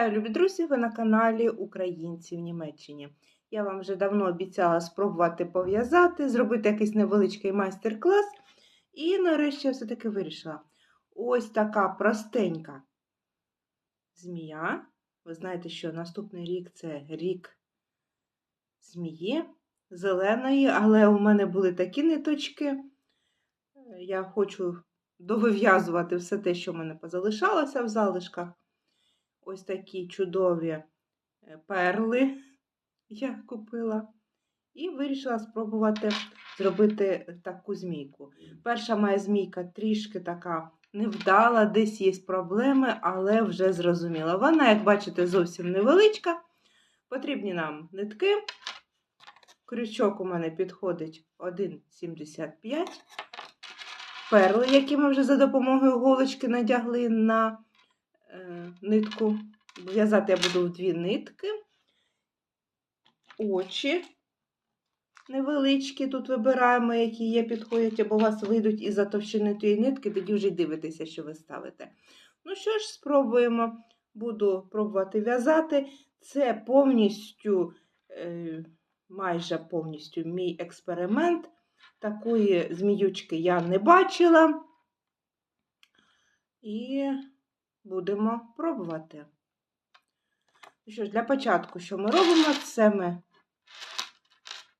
Вітаю, любі друзі! Ви на каналі Українці в Німеччині. Я вам вже давно обіцяла спробувати пов'язати, зробити якийсь невеличкий майстер-клас. І нарешті я все-таки вирішила. Ось така простенька змія. Ви знаєте, що наступний рік це рік змії зеленої, але у мене були такі ниточки. Я хочу довив'язувати все те, що в мене позалишалося в залишках. Ось такі чудові е, перли я купила. І вирішила спробувати зробити таку змійку. Перша моя змійка трішки така невдала, десь є проблеми, але вже зрозуміла. Вона, як бачите, зовсім невеличка. Потрібні нам нитки. Крючок у мене підходить 1,75. Перли, які ми вже за допомогою голочки надягли на е, нитку. В'язати я буду в дві нитки. Очі невеличкі, тут вибираємо, які є, підходять, або у вас вийдуть із-за товщини тієї нитки, тоді вже дивитеся, що ви ставите. Ну що ж, спробуємо. Буду пробувати в'язати. Це повністю, е, майже повністю мій експеримент. Такої зміючки я не бачила. І будемо пробувати. Ну що ж, для початку, що ми робимо, це ми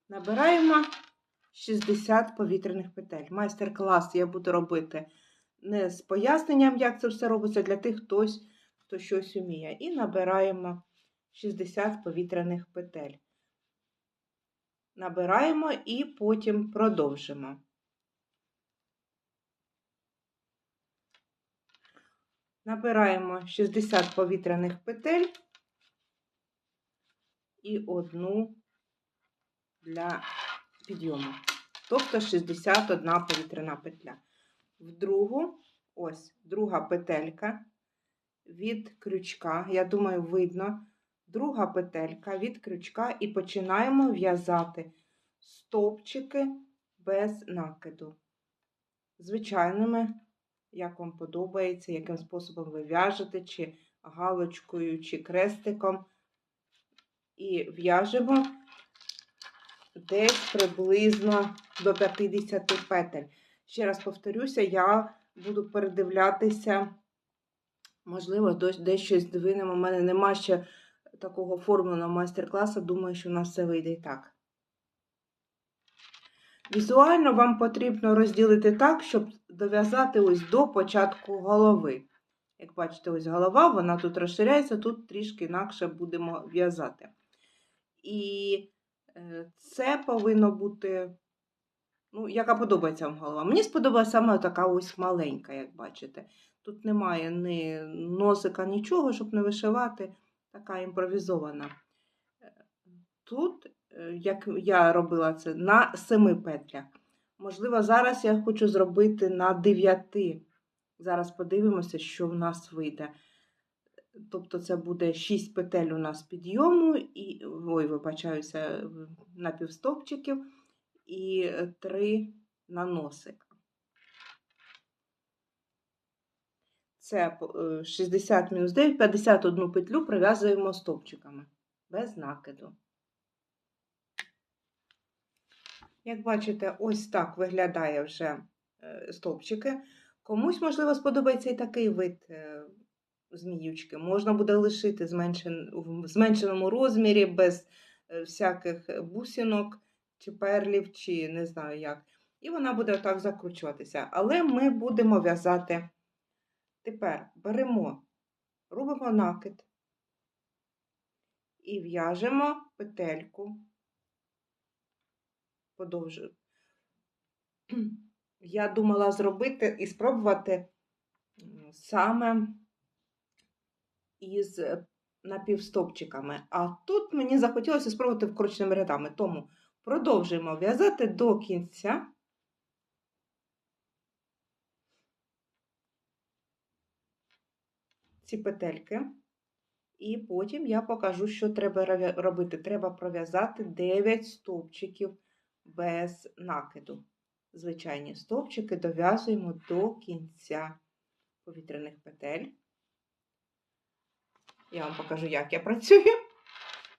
набираємо 60 повітряних петель. Майстер-клас я буду робити не з поясненням, як це все робиться, для тих, хтось, хто щось вміє. І набираємо 60 повітряних петель. Набираємо і потім продовжимо. Набираємо 60 повітряних петель і одну для підйому. Тобто 61 повітряна петля. В другу, ось друга петелька від крючка, я думаю, видно, друга петелька від крючка, і починаємо в'язати стовпчики без накиду. Звичайними, як вам подобається, яким способом ви в'яжете, чи галочкою, чи крестиком. І в'яжемо десь приблизно до 50 петель. Ще раз повторюся, я буду передивлятися, можливо, десь щось здвинемо. У мене нема ще такого оформленого майстер-класу. Думаю, що у нас все вийде і так. Візуально вам потрібно розділити так, щоб дов'язати ось до початку голови. Як бачите, ось голова, вона тут розширяється, тут трішки інакше будемо в'язати. І е, це повинно бути, ну, яка подобається вам голова. Мені сподобалася саме така ось маленька, як бачите. Тут немає ні носика, нічого, щоб не вишивати, така імпровізована. Тут, е, як я робила це, на семи петлях. Можливо, зараз я хочу зробити на 9. Зараз подивимося, що в нас вийде. Тобто, це буде 6 петель у нас підйому, і, ой, вибачаюся, напівстопчиків і 3 на носик. Це 60 мінус 9, 51 петлю прив'язуємо стовпчиками без накиду. Як бачите, ось так виглядає вже стовпчики. Комусь, можливо, сподобається і такий вид зміючки. Можна буде лишити в зменшеному розмірі, без всяких бусинок, чи перлів, чи не знаю як. І вона буде отак закручуватися. Але ми будемо в'язати. Тепер беремо, робимо накид і в'яжемо петельку, подовжую. Я думала зробити і спробувати саме із напівстопчиками. А тут мені захотілося спробувати вкороченими рядами. Тому продовжуємо в'язати до кінця. Ці петельки. І потім я покажу, що треба робити. Треба пров'язати 9 стовпчиків без накиду. Звичайні стовпчики дов'язуємо до кінця повітряних петель. Я вам покажу, як я працюю.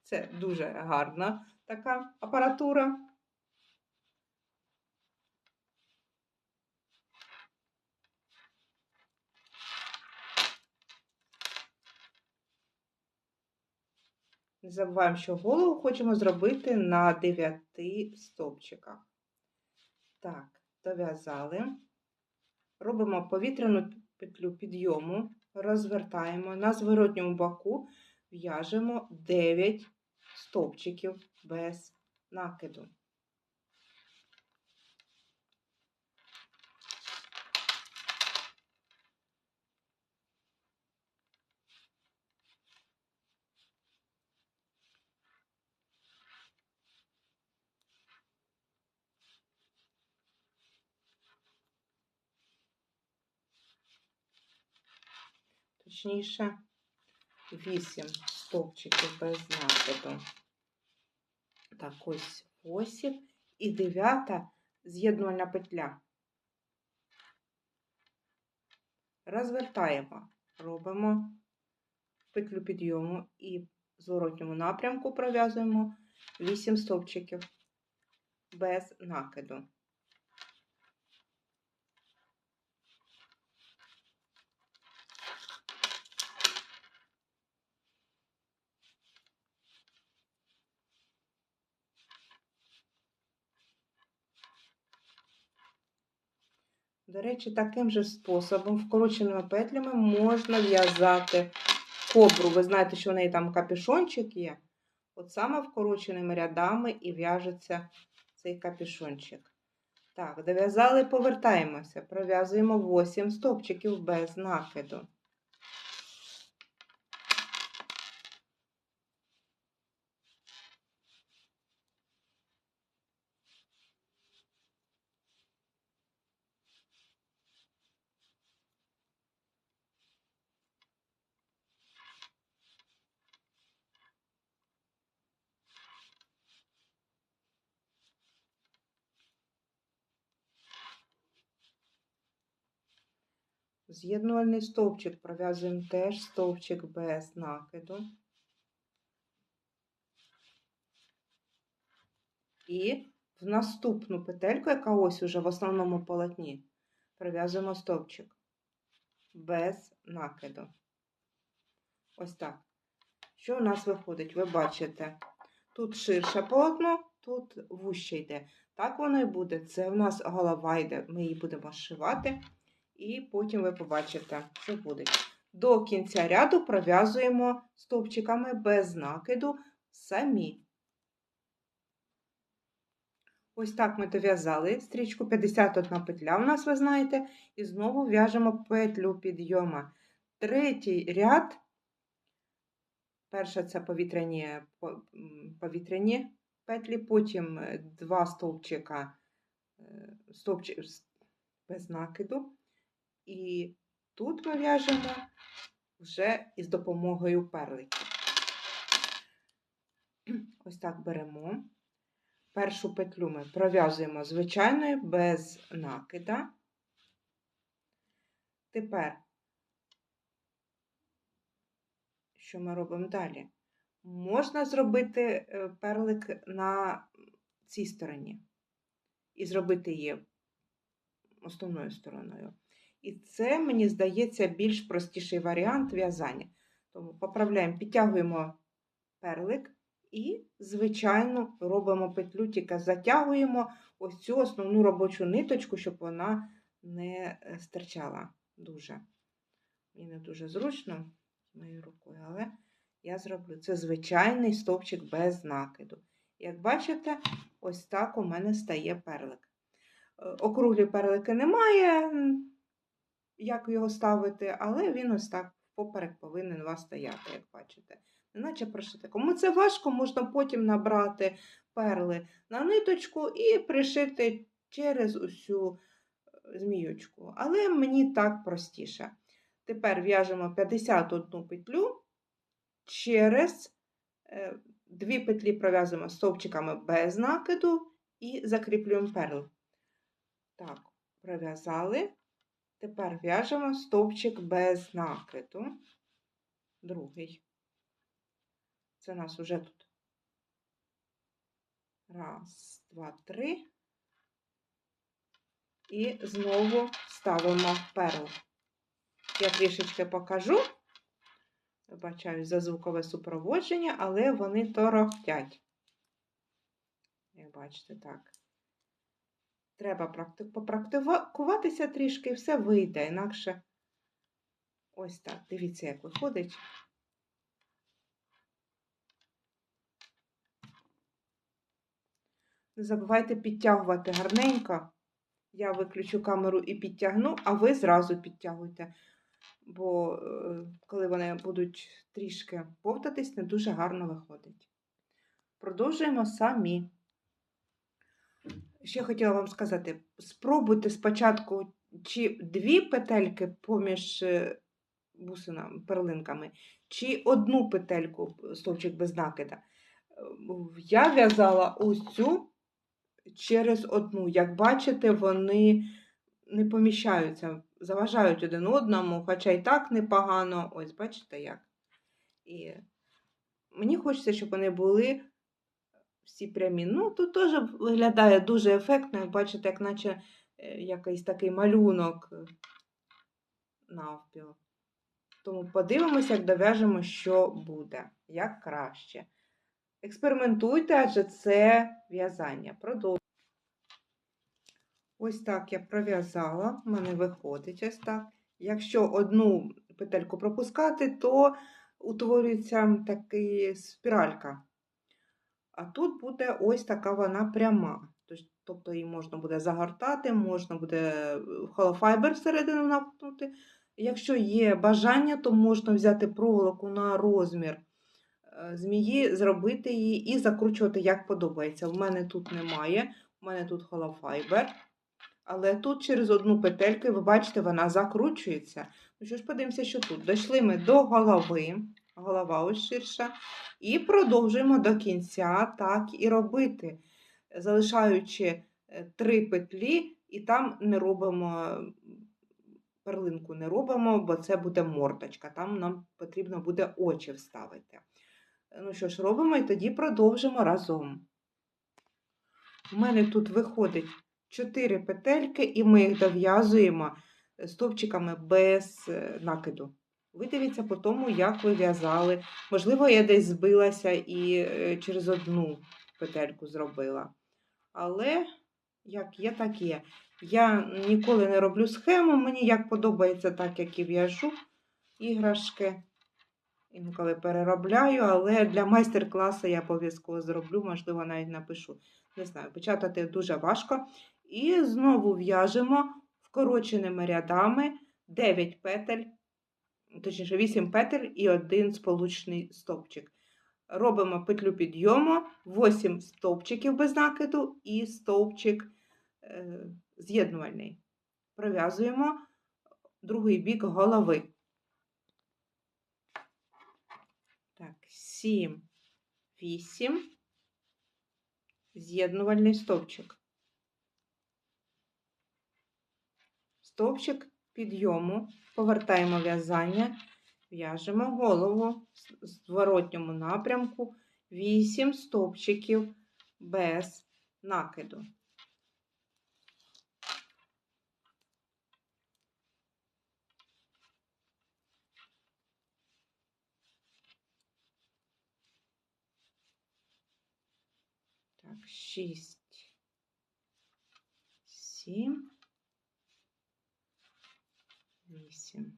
Це дуже гарна така апаратура. Не забуваємо, що голову хочемо зробити на 9 стовпчиках. Так, дов'язали. Робимо повітряну петлю підйому, розвертаємо на зворотньому боку, в'яжемо 9 стовпчиків без накиду. Точніше, 8 стовпчиків без накиду. Так, ось 8 і 9 з'єднувальна петля. Розвертаємо, робимо петлю підйому і в зворотньому напрямку пров'язуємо 8 стовпчиків без накиду. Речі, таким же способом, вкороченими петлями, можна в'язати кобру. Ви знаєте, що в неї там капюшончик є. От саме вкороченими рядами і в'яжеться цей капюшончик. Так, дов'язали, повертаємося. Пров'язуємо 8 стопчиків без накиду. З'єднувальний стовпчик пров'язуємо теж стовпчик без накиду. І в наступну петельку, яка ось уже в основному полотні, пров'язуємо стовпчик без накиду. Ось так. Що у нас виходить? Ви бачите, тут ширше полотно, тут вуще йде. Так воно і буде. Це в нас голова йде. Ми її будемо зшивати. І потім ви побачите, що буде. До кінця ряду пров'язуємо стовпчиками без накиду самі. Ось так ми дов'язали стрічку 51 петля у нас, ви знаєте, і знову в'яжемо петлю підйома. Третій ряд, перша це повітряні, повітряні петлі, потім два стовпчика е, стовпчик без накиду. І тут ми в'яжемо вже із допомогою перликів. Ось так беремо. Першу петлю ми пров'язуємо звичайною без накида. Тепер, що ми робимо далі? Можна зробити е, перлик на цій стороні і зробити її основною стороною. І це, мені здається, більш простіший варіант в'язання. Тому поправляємо, підтягуємо перлик і, звичайно, робимо петлю, тільки затягуємо ось цю основну робочу ниточку, щоб вона не е, стирчала дуже. Мені не дуже зручно моєю рукою, але я зроблю це звичайний стовпчик без накиду. Як бачите, ось так у мене стає перлик. Е, округлі перлики немає як його ставити, але він ось так поперек повинен вас стояти, як бачите. Неначе прошити. Кому це важко, можна потім набрати перли на ниточку і пришити через усю е, зміючку. Але мені так простіше. Тепер в'яжемо 51 петлю через е, дві петлі пров'язуємо стовпчиками без накиду і закріплюємо перл. Так, пров'язали. Тепер в'яжемо стовпчик без накиду, другий. Це у нас уже тут. Раз, два, три. І знову ставимо перл. Я трішечки покажу. Вибачаю за звукове супроводження, але вони торохтять. Як бачите, так. Треба практи- попрактикуватися трішки і все вийде. Інакше ось так. Дивіться, як виходить. Не забувайте підтягувати гарненько. Я виключу камеру і підтягну, а ви зразу підтягуйте. Бо е, коли вони будуть трішки повтатись, не дуже гарно виходить. Продовжуємо самі. Ще хотіла вам сказати: спробуйте спочатку чи дві петельки поміж е, бусинами, перлинками, чи одну петельку, стовпчик без накида. Е, Я в'язала ось цю через одну. Як бачите, вони не поміщаються, заважають один одному, хоча і так непогано. Ось, бачите як. І мені хочеться, щоб вони були всі прямі. Ну, тут теж виглядає дуже ефектно, як бачите, як наче е, якийсь такий малюнок е, навпіл. Тому подивимося, як дов'яжемо, що буде, як краще. Експериментуйте, адже це в'язання. Продовжуємо. Ось так я пров'язала, в мене виходить ось так. Якщо одну петельку пропускати, то утворюється така спіралька. А тут буде ось така вона пряма. Тобто її можна буде загортати, можна буде холофайбер всередину напнути. Якщо є бажання, то можна взяти проволоку на розмір е, змії, зробити її і закручувати як подобається. У мене тут немає, у мене тут холофайбер. Але тут через одну петельку, ви бачите, вона закручується. Ну що ж, подивимося, що тут. Дійшли ми до голови, голова ось ширша, і продовжуємо до кінця так і робити, залишаючи е, три петлі, і там не робимо перлинку, не робимо, бо це буде мордочка. Там нам потрібно буде очі вставити. Ну що ж, робимо і тоді продовжимо разом. У мене тут виходить 4 петельки, і ми їх дов'язуємо стовпчиками без е, накиду. Ви дивіться по тому, як ви в'язали. Можливо, я десь збилася і е, через одну петельку зробила. Але як є, так є. Я ніколи не роблю схему, мені як подобається, так як і в'яжу іграшки. Інколи переробляю, але для майстер-класу я обов'язково зроблю, можливо, навіть напишу. Не знаю, печатати дуже важко. І знову в'яжемо вкороченими рядами 9 петель, точніше 8 петель і один сполучний стовпчик. Робимо петлю підйому, 8 стовпчиків без накиду і стовпчик е, з'єднувальний. Пров'язуємо другий бік голови. Так, 7, 8, з'єднувальний стовпчик. Стовпчик підйому, повертаємо в'язання, в'яжемо голову в зворотньому напрямку. 8 стовпчиків без накиду. Так, 6, 7, 8.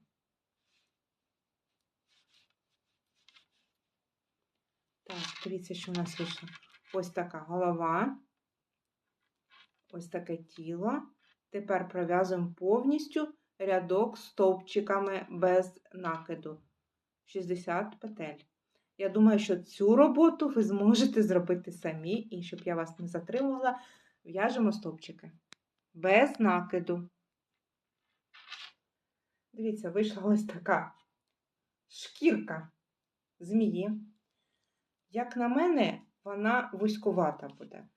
Так, дивіться, що у нас вийшло. Ось така голова, ось таке тіло. Тепер пров'язуємо повністю рядок стовпчиками без накиду. 60 петель. Я думаю, що цю роботу ви зможете зробити самі, і щоб я вас не затримувала, в'яжемо стовпчики без накиду. Дивіться, вийшла ось така шкірка змії. Як на мене, вона вузькувата буде.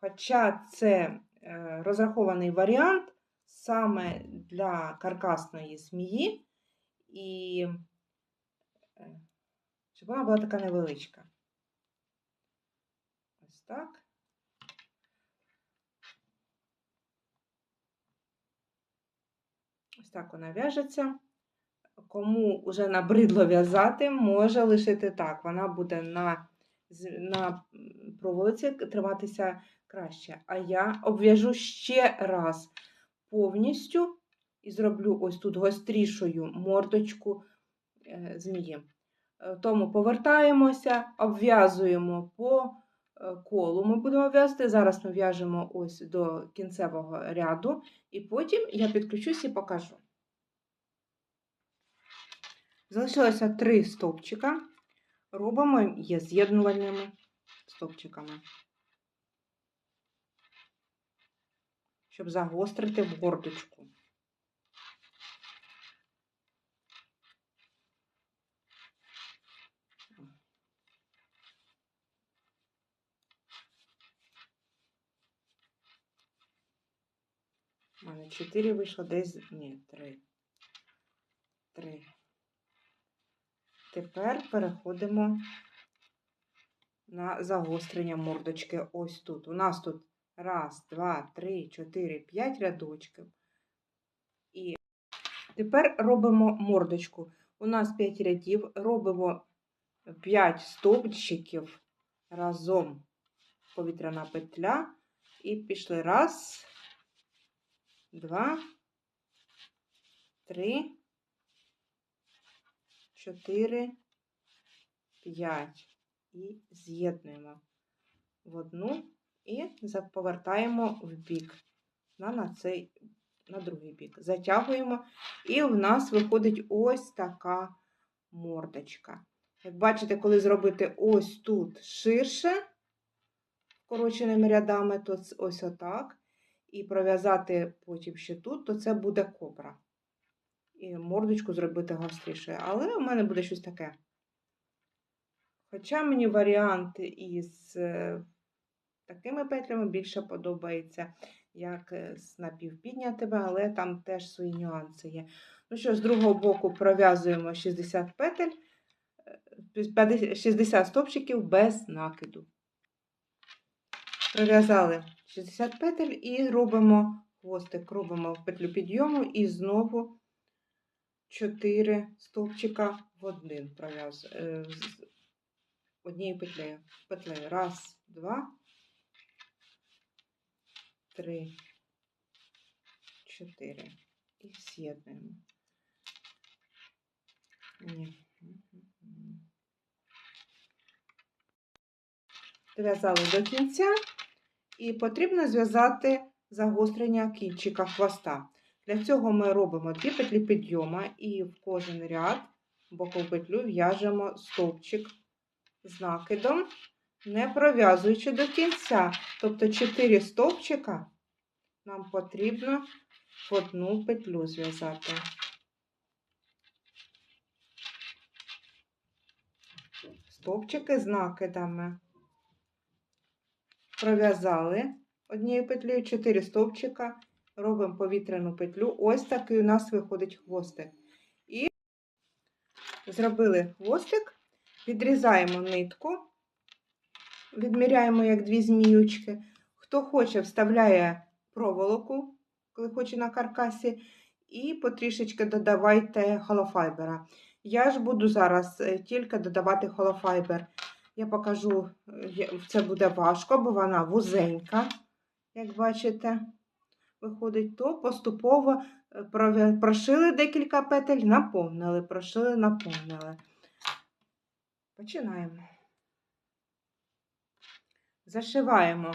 Хоча це е, розрахований варіант саме для каркасної змії, і е, щоб вона була така невеличка. Ось так. Ось так вона в'яжеться. Кому вже набридло в'язати, може лишити так. Вона буде на, на проволоці триматися краще. А я обв'яжу ще раз повністю і зроблю ось тут гострішою мордочку е, змії. Е, Тому повертаємося, обв'язуємо по е, колу. Ми будемо в'язати. Зараз ми в'яжемо ось до кінцевого ряду, і потім я підключусь і покажу. Залишилося три стовпчика. Робимо є з'єднувальними стовпчиками, щоб загострити в гордочку. У мене 4 вийшло, десь. Ні, 3. 3. Тепер переходимо на загострення мордочки. Ось тут. У нас тут раз, два, три, чотири, п'ять рядочків. І тепер робимо мордочку. У нас 5 рядів, робимо 5 стовпчиків разом повітряна петля. І пішли раз, два, три, чотири, п'ять. І з'єднуємо в одну і повертаємо в бік на, на цей, на другий бік. Затягуємо, і в нас виходить ось така мордочка. Як бачите, коли зробити ось тут ширше, вкороченими рядами, то ось отак. І пров'язати потім ще тут, то це буде кобра. І мордочку зробити гострішою. Але у мене буде щось таке. Хоча мені варіант із е, такими петлями більше подобається, як е, з напівпіднятими, але там теж свої нюанси є. Ну що, з другого боку пров'язуємо 60 петель, е, 50 60 стопчиків без накиду. Пров'язали 60 петель і робимо хвостик, робимо петлю підйому і знову 4 стовпчика в один пров'язуємо однією петлею. Петлею. Раз, два, три, чотири. І з'єднуємо. Дов'язали до кінця. І потрібно зв'язати загострення кінчика хвоста. Для цього ми робимо дві петлі підйому і в кожен ряд бокову петлю в'яжемо стовпчик з накидом, не пров'язуючи до кінця. Тобто 4 стовпчика нам потрібно в одну петлю зв'язати. Стовпчики з накидами. Пров'язали однією петлею 4 стовпчика, робимо повітряну петлю. Ось такий у нас виходить хвостик. І зробили хвостик, відрізаємо нитку, відміряємо як дві зміючки. Хто хоче, вставляє проволоку, коли хоче на каркасі, і потрішечки додавайте холофайбера. Я ж буду зараз е, тільки додавати холофайбер. Я покажу, е, це буде важко, бо вона вузенька, як бачите, виходить, то поступово е, прошили декілька петель, наповнили, прошили, наповнили. Починаємо. Зашиваємо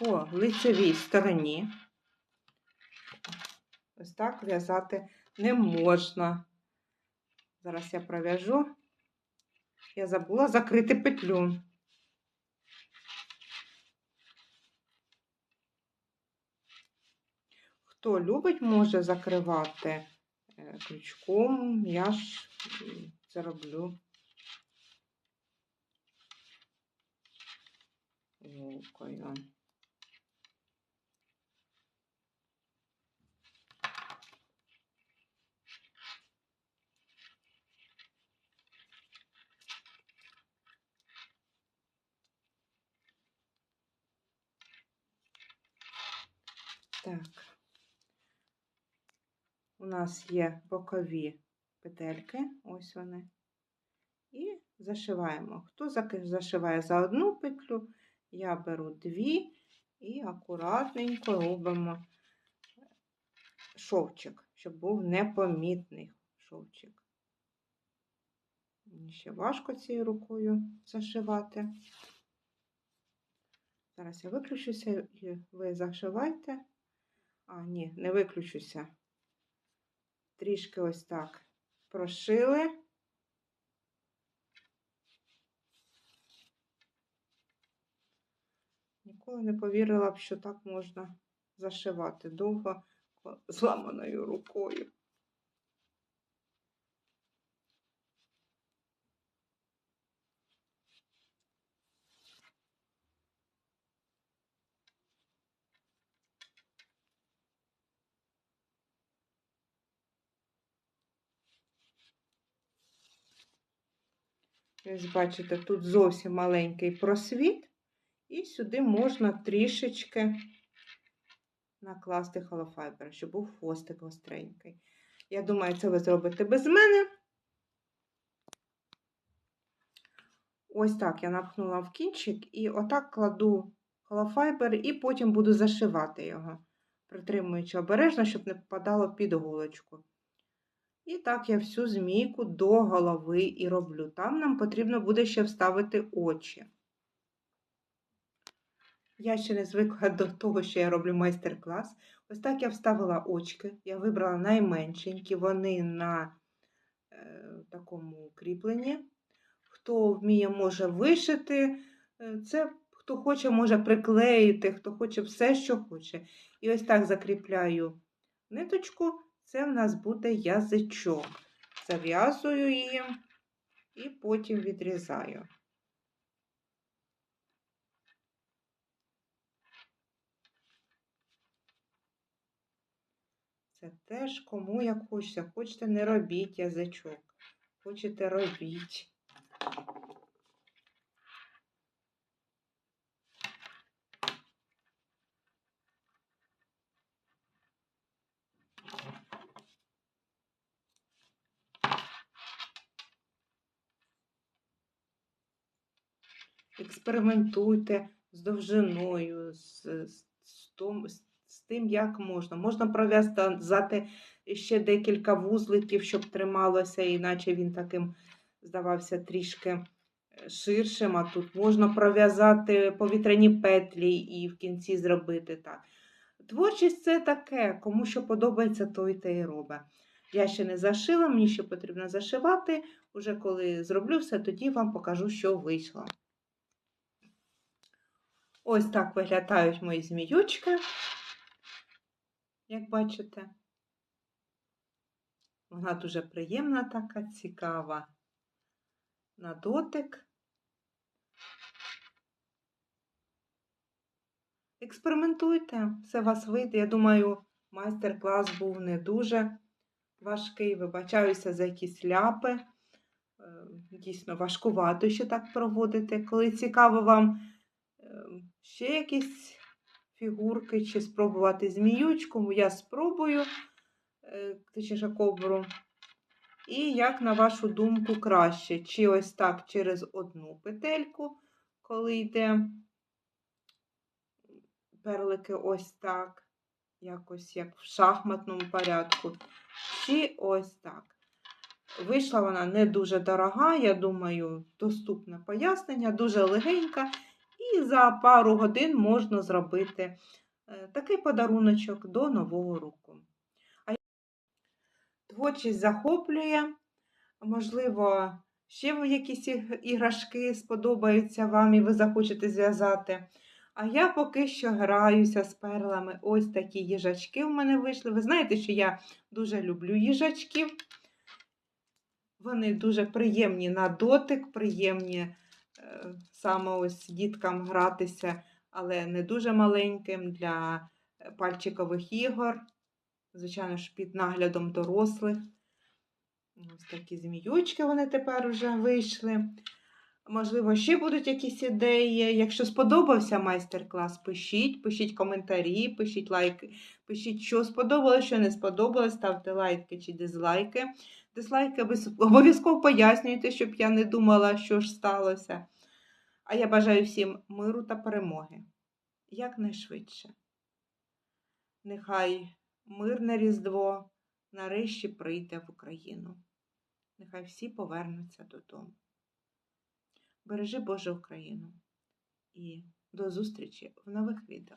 по лицевій стороні. Ось так в'язати не можна. Зараз я пров'яжу. Я забула закрити петлю. Хто любить, може закривати е, крючком. Я ж це роблю вилкою. Так. Нас є бокові петельки, ось вони. І зашиваємо. Хто зашиває за одну петлю, я беру дві і акуратненько робимо шовчик, щоб був непомітний шовчик. Мені ще важко цією рукою зашивати. Зараз я виключуся і ви зашивайте. А, ні, не виключуся. Трішки ось так прошили. Ніколи не повірила б, що так можна зашивати довго зламаною рукою. Ось бачите, тут зовсім маленький просвіт, і сюди можна трішечки накласти холофайбер, щоб був хвостик гостренький. Я думаю, це ви зробите без мене. Ось так я напхнула в кінчик і отак кладу холофайбер, і потім буду зашивати його, притримуючи обережно, щоб не попадало під голочку. І так я всю змійку до голови і роблю. Там нам потрібно буде ще вставити очі. Я ще не звикла до того, що я роблю майстер-клас. Ось так я вставила очки. Я вибрала найменшенькі, вони на е, такому кріпленні. Хто вміє, може вишити. Е, Це хто хоче, може приклеїти, хто хоче все, що хоче. І ось так закріпляю ниточку. Це в нас буде язичок. Зав'язую її і потім відрізаю. Це теж кому як хочеться. Хочете, не робіть язичок. Хочете, робіть. Експериментуйте з довжиною, з, з, з, том- з, тим, як можна. Можна пров'язати ще декілька вузликів, щоб трималося, іначе він таким здавався трішки е, ширшим. А тут можна пров'язати повітряні петлі і в кінці зробити так. Творчість це таке, кому що подобається, той те і робить. Я ще не зашила, мені ще потрібно зашивати. Уже коли зроблю все, тоді вам покажу, що вийшло. Ось так виглядають мої зміючки, як бачите. Вона дуже приємна, така цікава на дотик. Експериментуйте, все вас вийде. Я думаю, майстер-клас був не дуже важкий. Вибачаюся за якісь ляпи. Е, Дійсно, важкувато ще так проводити. Коли цікаво вам ще якісь фігурки чи спробувати зміючку, я спробую е, точніше кобру. І як на вашу думку краще, чи ось так через одну петельку, коли йде перлики ось так, якось як в шахматному порядку, чи ось так. Вийшла вона не дуже дорога, я думаю, доступне пояснення, дуже легенька. І за пару годин можна зробити е, такий подаруночок до Нового року. А Творчість захоплює, можливо, ще якісь іграшки сподобаються вам і ви захочете зв'язати. А я поки що граюся з перлами. Ось такі їжачки в мене вийшли. Ви знаєте, що я дуже люблю їжачків. Вони дуже приємні на дотик, приємні саме ось діткам гратися, але не дуже маленьким для е, пальчикових ігор. Звичайно ж, під наглядом дорослих. Ось такі зміючки вони тепер вже вийшли. Можливо, ще будуть якісь ідеї. Якщо сподобався майстер-клас, пишіть, пишіть коментарі, пишіть лайки, пишіть, що сподобалось, що не сподобалось, ставте лайки чи дизлайки. Дизлайки обов'язково пояснюйте, щоб я не думала, що ж сталося. А я бажаю всім миру та перемоги якнайшвидше. Нехай мирне Різдво нарешті прийде в Україну. Нехай всі повернуться додому. Бережи Боже Україну і до зустрічі в нових відео.